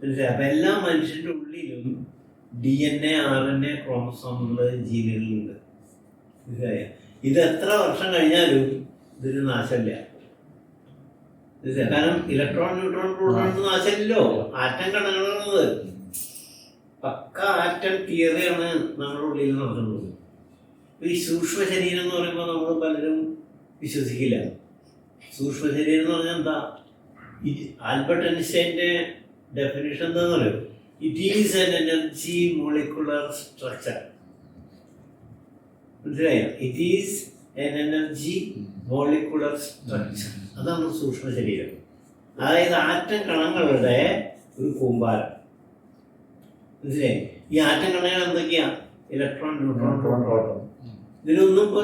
മനസ്സിലായി. അപ്പൊ എല്ലാ മനുഷ്യന്റെ ഉള്ളിലും D N A R N A ക്രോമസോമുകൾ ജീനുകളുണ്ട് മനസ്സിലായ? ഇത് എത്ര വർഷം കഴിഞ്ഞാലും ഇതിന് നാശമില്ല. കാരണം ഇലക്ട്രോൺ ന്യൂട്രോൺ പ്രോട്ടോൺ നാശമില്ലല്ലോ. ആറ്റം കണങ്ങളുള്ളത് പക്ക ആറ്റം തിയറിയാണ് നമ്മുടെ ഉള്ളിൽ നടക്കുന്നത്. ഈ സൂക്ഷ്മ ശരീരം എന്ന് പറയുമ്പോൾ നമ്മൾ പലരും വിശ്വസിക്കില്ല. സൂക്ഷ്മ ശരീരം എന്ന് പറഞ്ഞാൽ എന്താ? ആൽബർട്ട് ഐൻസ്റ്റൈന്റെ ഡെഫിനേഷൻ എന്താന്ന് പറയുന്നത് it is an energy molecular structure മനസ്സിലായോ? It is an energy molecular structure അതാണ് സൂക്ഷ്മ ശരീരം. അതായത് ആറ്റം കണങ്ങളുടെ ഒരു കൂമ്പാരം. മനസ്സിലായി? ഈ ആറ്റം കണങ്ങൾ എന്തൊക്കെയാ? ഇലക്ട്രോൺ ന്യൂട്രോൺ പ്രോട്ടോൺ ഇതിനൊന്നും ഇപ്പൊ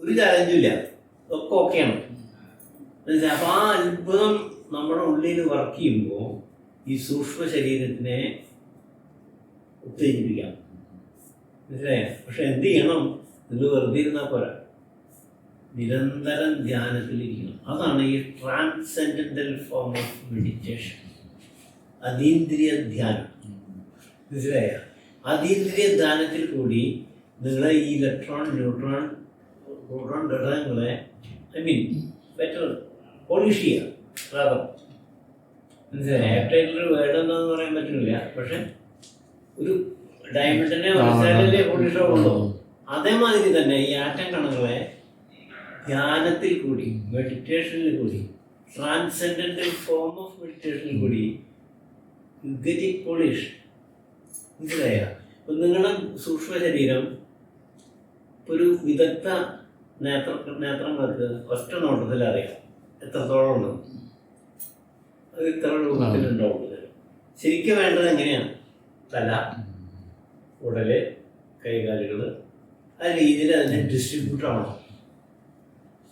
ഒരു ചാലഞ്ചും ഇല്ല. ഒക്കെ ഓക്കെയാണ് മനസ്സിലായി? അപ്പൊ ആ അത്ഭുതം നമ്മുടെ ഉള്ളിൽ വർക്ക് ചെയ്യുമ്പോൾ ഈ സൂക്ഷ്മ ശരീരത്തിനെ ഉത്തേജിപ്പിക്കാം. മനസ്സിലായോ? പക്ഷെ എന്ത് ചെയ്യണം? നിങ്ങൾ വെറുതെ ഇരുന്നാൽ പോരാ. നിരന്തരം ധ്യാനത്തിലിരിക്കണം. അതാണ് ഈ ട്രാൻസെൻഡന്റൽ ഫോം ഓഫ് മെഡിറ്റേഷൻ അതീന്ദ്രിയ ധ്യാനം. മനസ്സിലായ? അതീന്ദ്രിയ ധ്യാനത്തിൽ കൂടി നിങ്ങളെ ഈ ഇലക്ട്രോൺ ന്യൂട്രോൺ പ്രോട്ടോൺ ഘടകങ്ങളെ ഐ മീൻ ബെറ്റർ പോളിഷ് ചെയ്യുക. മനസ്സിലായി ആപ്റ്റൈറ്റിലൊരു വേർഡ് എന്താന്ന് പറയാൻ പറ്റില്ല പക്ഷെ ഒരു ഡയമണ്ടിനെ അതേമാതിരി തന്നെ ഈ ആറ്റം കണങ്ങളെ ധ്യാനത്തിൽ കൂടി മെഡിറ്റേഷനിൽ കൂടി ട്രാൻസെൻഡന്റൽ ഫോം ഓഫ് മെഡിറ്റേഷനിൽ കൂടി ഗതി പോളിഷ് മനസ്സിലായ? അപ്പം നിങ്ങളുടെ സൂക്ഷ്മ ശരീരം ഒരു വിദഗ്ധ നേത്ര നേത്രങ്ങൾക്ക് ഒറ്റ നോട്ടത്തിൽ അറിയാം എത്രത്തോളം ഉണ്ട് അത് ഇത്ര രൂപത്തിലുണ്ടാവും ശരിക്കും വേണ്ടത് എങ്ങനെയാണ്? തല ഉടൽ കൈകാലുകൾ ആ രീതിയിൽ അതിനെ ഡിസ്ട്രിബ്യൂട്ട് ആവണം.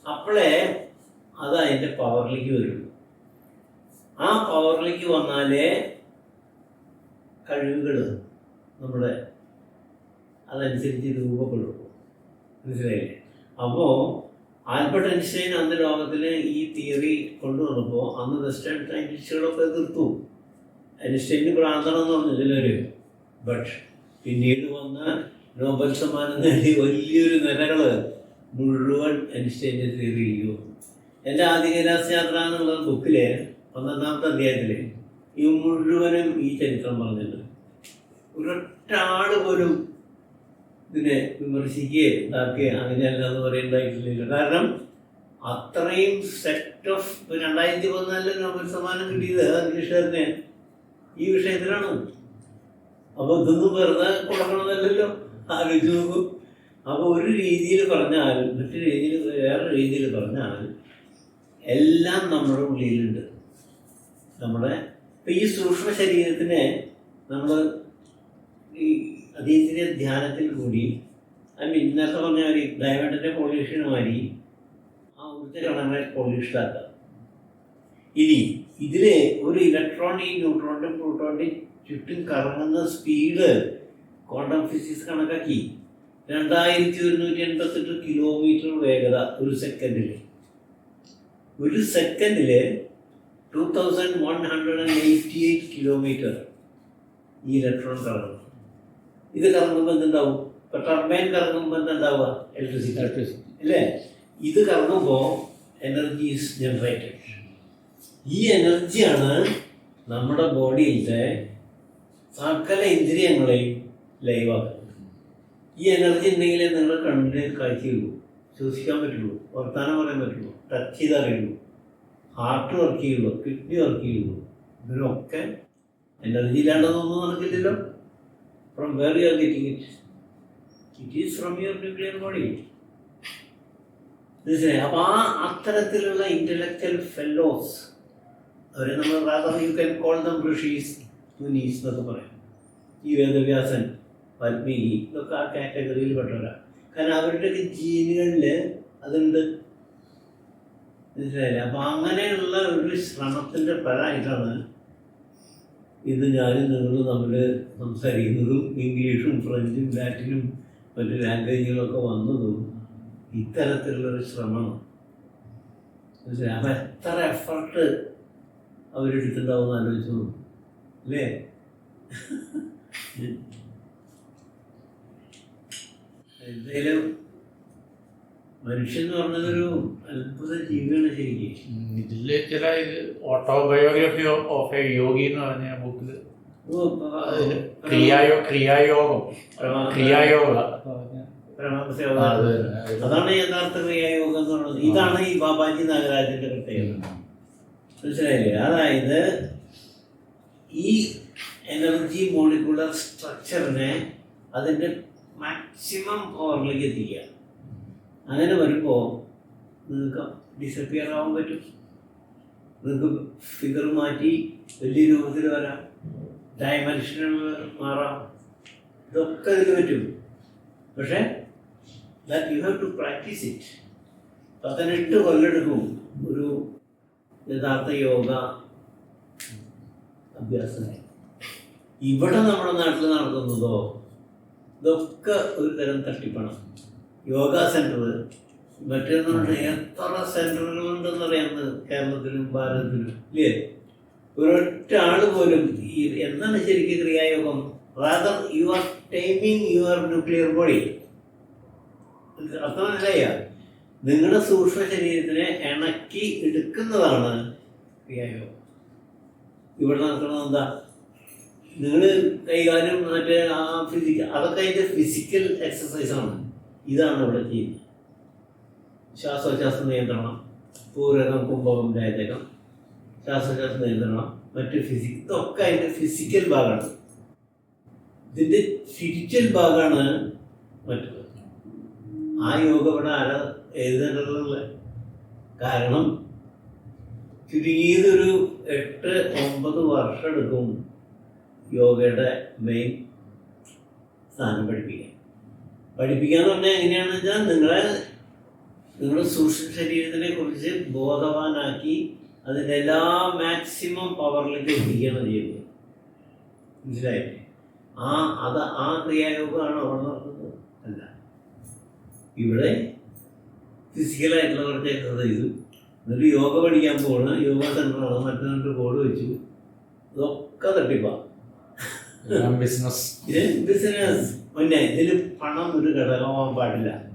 അപ്പോഴേ അത് അതിന്റെ പവറിലേക്ക് വരുള്ളൂ ആ പവറിലേക്ക് വന്നാലേ കഴിവുകൾ നമ്മുടെ അതനുസരിച്ച് രൂപപ്പെടുള്ളൂ മനസ്സിലായില്ലേ? അപ്പോൾ ആൽബർട്ട് ഐൻസ്റ്റൈൻ അന്ന് ലോകത്തിൽ ഈ തിയറി കൊണ്ടുവന്നപ്പോൾ അന്ന് വെസ്റ്റേൺ സയന്റിസ്റ്റുകളൊക്കെ എതിർത്തു ഐൻസ്റ്റൈന് ഭ്രാന്തണമെന്ന് പറഞ്ഞു ഇതിലൊരു ബട്ട് പിന്നീട് വന്ന നോബൽ സമ്മാനം നേടി വലിയൊരു നിരകൾ മുഴുവൻ ഐൻസ്റ്റൈന്റെ തിയറി ചെയ്യും എന്റെ ആദികരാസയാത്ര എന്നുള്ള ബുക്കിലെ പന്ത്രണ്ടാമത്തെ അധ്യായത്തിലെ ഈ മുഴുവനും ഈ ചരിത്രം പറഞ്ഞിട്ടുണ്ട്. ഒരൊറ്റ ആൾ പോലും ഇതിനെ വിമർശിക്കുകയോ ഇതാക്കുകയോ അങ്ങനെയല്ല എന്ന് പറയേണ്ടതായിട്ടില്ല കാരണം അത്രയും സെറ്റ് ഓഫ് രണ്ടായിരത്തി പതിനാലിൽ നോബൽ സമ്മാനം കിട്ടിയത് ഇംഗ്ലീഷുകാരനെ ഈ വിഷയത്തിലാണ്. അപ്പോൾ ഇതൊന്നും വെറുതെ കൊടുക്കണമെന്നല്ലല്ലോ ആലോചിച്ച് നോക്കും. അപ്പോൾ ഒരു രീതിയിൽ പറഞ്ഞാലും മറ്റു രീതിയിൽ വേറെ രീതിയിൽ പറഞ്ഞാൽ എല്ലാം നമ്മുടെ ഉള്ളിലുണ്ട്. നമ്മുടെ ഇപ്പം ഈ സൂക്ഷ്മ ശരീരത്തിനെ നമ്മൾ ഈ അതീന്ദ്രിയ ധ്യാനത്തിൽ കൂടി ഐ മീൻ നേരത്തെ പറഞ്ഞ ഒരു ഡയമണ്ടിന്റെ പോളിഷന് മാറി ആ ഊർജ കണങ്ങളെ പോളിഷ്ഡാക്കുക ഇനി ഇതിൽ ഒരു ഇലക്ട്രോൺ ഈ ന്യൂട്രോണിന്റെ പ്രോട്ടോണിന്റെ ചുറ്റും കറങ്ങുന്ന സ്പീഡ് ക്വാണ്ടം ഫിസിക്സ് കണക്കാക്കി. രണ്ടായിരത്തി ഒരുന്നൂറ്റി എൺപത്തെട്ട് കിലോമീറ്റർ വേഗത ഒരു സെക്കൻഡിൽ ഒരു സെക്കൻഡിൽ two thousand one hundred and eighty eight kilometre ഈ ഇലക്ട്രോൺ കറങ്ങും ഇത് കറങ്ങുമ്പോൾ എന്തുണ്ടാവും? ഇപ്പൊ ടർബൈൻ കറങ്ങുമ്പോൾ എന്തുണ്ടാവുക? ഇലക്ട്രിസിറ്റി ഇലക്ട്രിസിറ്റി അല്ലേ? ഇത് കറങ്ങുമ്പോൾ എനർജി ഈസ് ജനറേറ്റഡ് ഈ എനർജിയാണ് നമ്മുടെ ബോഡിയിലത്തെ സകല ഇന്ദ്രിയങ്ങളെയും ലൈവാക്കുന്നത് ഈ എനർജി ഉണ്ടെങ്കിലേ നിങ്ങൾ കണ്ണിന് കാഴ്ചയുള്ളൂ. ശ്വസിക്കാൻ പറ്റുള്ളൂ. വർത്താനം പറയാൻ പറ്റുള്ളൂ. ടച്ച് ചെയ്ത് അറിയുള്ളൂ. ഹാർട്ട് വർക്ക് ചെയ്യുള്ളൂ. കിഡ്നി വർക്ക് ചെയ്യുള്ളൂ. ഇതിനൊക്കെ എനർജി ഇല്ലാണ്ടതൊന്നും നടക്കില്ലല്ലോ. From where you are getting it? It is from your nuclear body. മനസ്സിലായി അപ്പോൾ ആ അത്തരത്തിലുള്ള ഇന്റലക്ച്വൽ ഫെല്ലോസ് അവരെ നമ്മൾ rather you can call them rishis munis എന്നൊക്കെ പറയാം ഈ വേദവ്യാസൻ വാൽമീകി ഇതൊക്കെ ആ കാറ്റഗറിയിൽ പെട്ടവരാണ് കാരണം അവരുടെയൊക്കെ ജീനുകളിൽ അതുണ്ട് മനസ്സിലായില്ലേ അപ്പോൾ അങ്ങനെയുള്ള ഒരു ശ്രമത്തിന്റെ ഫലമായിട്ടാണ് ഇത് ഞാനും നിങ്ങളും തമ്മിൽ സംസാരിക്കുന്നതും ഇംഗ്ലീഷും ഫ്രഞ്ചും ലാറ്റിനും മറ്റു ലാംഗ്വേജുകളൊക്കെ വന്നതും ഇത്തരത്തിലുള്ളൊരു ശ്രമമാണ് മനസ്സിലായി അപ്പം എത്ര എഫർട്ട് അവരെടുത്തിട്ടുണ്ടാവും ആലോചിച്ചു. അല്ലേ എന്തായാലും മനുഷ്യൻ എന്ന് പറഞ്ഞതൊരു അത്ഭുത ജീവിയാണ് ശരിക്കും. ഉം, ഇതിൽ ചില ഇത് ഓട്ടോബയോഗ്രഫി ഓഫ് എ യോഗി എന്ന് പറഞ്ഞ ബുക്കിൽ ക്രിയായോ ക്രിയായോഗം. ക്രിയായോഗ. അതാണ് യഥാർത്ഥ ക്രിയായോഗം എന്ന് പറയുന്നത് ഇതാണ് ഈ ബാബാജി നാഗരാജന്റെ പ്രത്യേകത. മനസ്സിലായില്ലേ? അതായത് ഈ എനർജി മോളിക്കുലർ സ്ട്രക്ചറിനെ അതിന്റെ മാക്സിമം പവറിലേക്ക് എത്തിക്കുക. അങ്ങനെ വരുമ്പോൾ നിങ്ങൾക്ക് ഡിസപ്പിയർ ആവാൻ പറ്റും. നിങ്ങൾക്ക് ഫിഗർ മാറ്റി വലിയ രൂപത്തിൽ വരാം. ഡയമെൻഷൻ മാറാം. ഇതൊക്കെ ഇതിൽ പറ്റും. പക്ഷേ that you have to practice it പതിനെട്ട് കൊല്ലെടുക്കും. ഒരു യഥാർത്ഥ യോഗ അഭ്യാസമായി ഇവിടെ നമ്മുടെ നാട്ടിൽ നടത്തുന്നതോ ഇതൊക്കെ ഒരു തരം തട്ടിപ്പണം. യോഗ സെന്റർ മറ്റേതുകൊണ്ട് എത്ര സെന്ററുകളുണ്ടെന്ന് പറയുന്നത് കേരളത്തിലും ഭാരതത്തിലും. ഇല്ലേ? ഒരൊറ്റ ആൾ പോലും ഈ എന്താണ് ശരിക്കും ക്രിയായോഗം? Rather you are timing your nuclear body അർത്ഥം മനസ്സിലായ നിങ്ങളുടെ സൂക്ഷ്മ ശരീരത്തിനെ ഇണക്കി എടുക്കുന്നതാണ് ക്രിയായോഗം. ഇവിടെ നടക്കുന്നത് എന്താ? നിങ്ങൾ കൈകാര്യം മറ്റേ ആ ഫിസിക്കൽ അതൊക്കെ അതിന്റെ ഫിസിക്കൽ എക്സസൈസാണ് ഇതാണ് ഇവിടെ ചെയ്യുന്നത്. ശ്വാസോച്ഛ്വാസ നിയന്ത്രണം പൂരകം കുംഭകം രാജകം. ശ്വാസോച്ഛ്വാസ നിയന്ത്രണം മറ്റ് ഫിസിക് ഇതൊക്കെ അതിന്റെ ഫിസിക്കൽ ഭാഗമാണ് ഇതിന്റെ സ്പിരിച്വൽ ഭാഗമാണ് മറ്റു ആ യോഗ ഇവിടെ ആരാ എഴുതേണ്ടതുള്ളത് കാരണം ചുരുങ്ങിയതൊരു എട്ട് ഒമ്പത് വർഷം എടുക്കും യോഗയുടെ മെയിൻ സ്ഥാനം പഠിപ്പിക്കാൻ. പഠിപ്പിക്കാന്ന് പറഞ്ഞാൽ എങ്ങനെയാണെന്ന് വെച്ചാൽ നിങ്ങളെ നിങ്ങളുടെ സൂക്ഷ്മ ശരീരത്തിനെ കുറിച്ച് ബോധവാനാക്കി അതിന്റെ എല്ലാ മാക്സിമം പവറിലേക്ക് എത്തിക്കുകയാണ് ചെയ്യുന്നത്. മനസ്സിലായില്ലേ ആ അത് ആ ക്രിയായോഗമാണ് അവിടെ നടക്കുന്നത്. അല്ല. ഇവിടെ ഫിസിക്കലായിട്ടുള്ള കുറച്ച് എക്സസൈസും എന്നിട്ട് യോഗ പഠിക്കാൻ പോകണം യോഗ സെന്ററാണ് മറ്റൊരു ബോർഡ് വെച്ചു. ഇതൊക്കെ തട്ടിപ്പാ. ബിസിനസ് ഇതിൽ പണം ഒരു ഘടകമാകാൻ പാടില്ല.